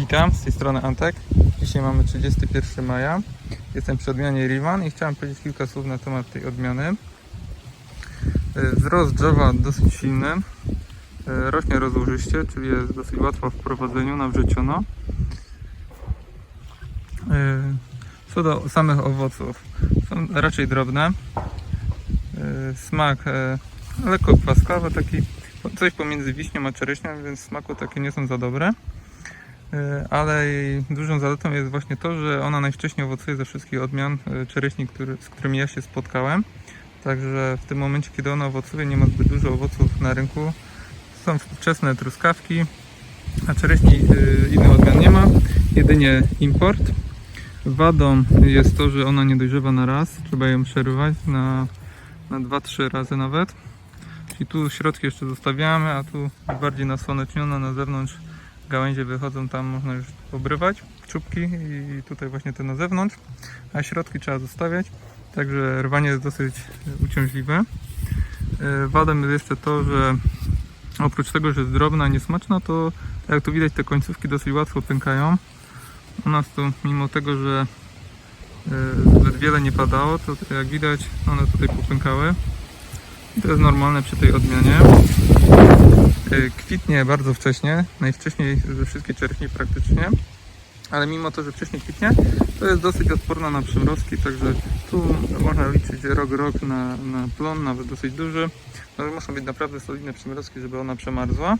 Witam, z tej strony Antek. Dzisiaj mamy 31 maja. Jestem przy odmianie Rivan i chciałem powiedzieć kilka słów na temat tej odmiany. E, Wzrost drzewa dosyć silny. E, Rośnie rozłożyście, czyli jest dosyć łatwa w prowadzeniu, nawrzeciono. E, Co do samych owoców, są raczej drobne. Smak lekko kwaskawy, taki coś pomiędzy wiśnią a czereśnią, więc smaku takie nie są za dobre. E, Ale jej dużą zaletą jest właśnie to, że ona najwcześniej owocuje ze wszystkich odmian e, czereśni, który, z którymi ja się spotkałem. Także w tym momencie, kiedy ona owocuje, nie ma zbyt dużo owoców na rynku. Są wczesne truskawki, a czereśni e, innych odmian nie ma, jedynie import. Wadą jest to, że ona nie dojrzewa na raz, trzeba ją przerywać na, na 2-3 razy nawet. Czyli tu środki jeszcze zostawiamy, a tu bardziej nasłoneczniona na zewnątrz gałęzie wychodzą, tam można już obrywać czubki i tutaj właśnie te na zewnątrz, a środki trzeba zostawiać. Także rwanie jest dosyć uciążliwe. E, Wadą jest jeszcze to, że oprócz tego, że jest drobna, niesmaczna, to tak jak tu widać te końcówki dosyć łatwo pękają. U nas tu mimo tego, że e, zbyt wiele nie padało, to jak widać one tutaj popękały. I to jest normalne przy tej odmianie. E, Kwitnie bardzo wcześnie, najwcześniej ze wszystkich czereśni praktycznie, ale mimo to, że wcześniej kwitnie, to jest dosyć odporna na przymrozki, także tu można liczyć rok, rok na, na plon, nawet dosyć duży. No, muszą być naprawdę solidne przymrozki, żeby ona przemarzła.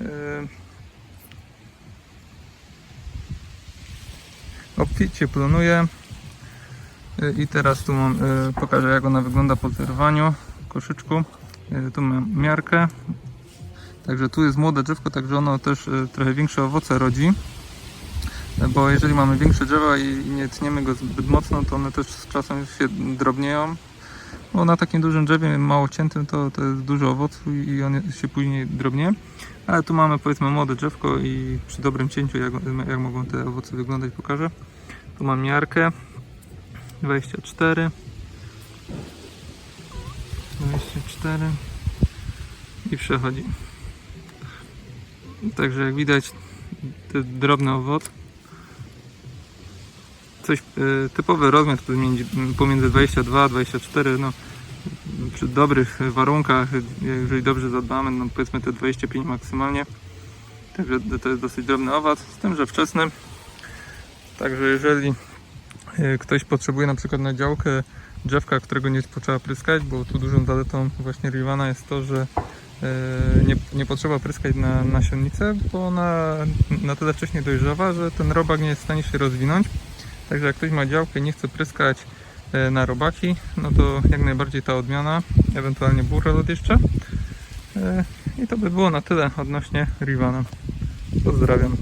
E, Obficie plonuje. E, I teraz tu mam, pokażę jak ona wygląda po zerwaniu koszyczku. Tu mam miarkę. Także tu jest młode drzewko, także ono też e, trochę większe owoce rodzi. Bo jeżeli mamy większe drzewa i nie tniemy go zbyt mocno, to one też z czasem się drobnieją. Bo na takim dużym drzewie, mało ciętym, to, to jest dużo owocu i on się później drobnie. Ale tu mamy powiedzmy młode drzewko i przy dobrym cięciu, jak, jak mogą te owoce wyglądać, pokażę. Tu mam miarkę 24 24 i przechodzi. Także jak widać ten drobny owoc. Coś e, typowy rozmiar pomiędzy, pomiędzy 22 a 24 no przy dobrych warunkach jeżeli dobrze zadbamy no powiedzmy te 25 maksymalnie. Także to jest dosyć drobny owoc z tym, że wczesny także jeżeli e, ktoś potrzebuje na przykład na działkę drzewka, którego nie potrzeba pryskać, bo tu dużą zaletą właśnie Rivana jest to, że nie, nie potrzeba pryskać na nasionnicę, bo ona na tyle wcześnie dojrzewa, że ten robak nie jest w stanie się rozwinąć. Także jak ktoś ma działkę i nie chce pryskać e, na robaki, no to jak najbardziej ta odmiana, ewentualnie burrelot jeszcze. E, I to by było na tyle odnośnie Rivana. Pozdrawiam.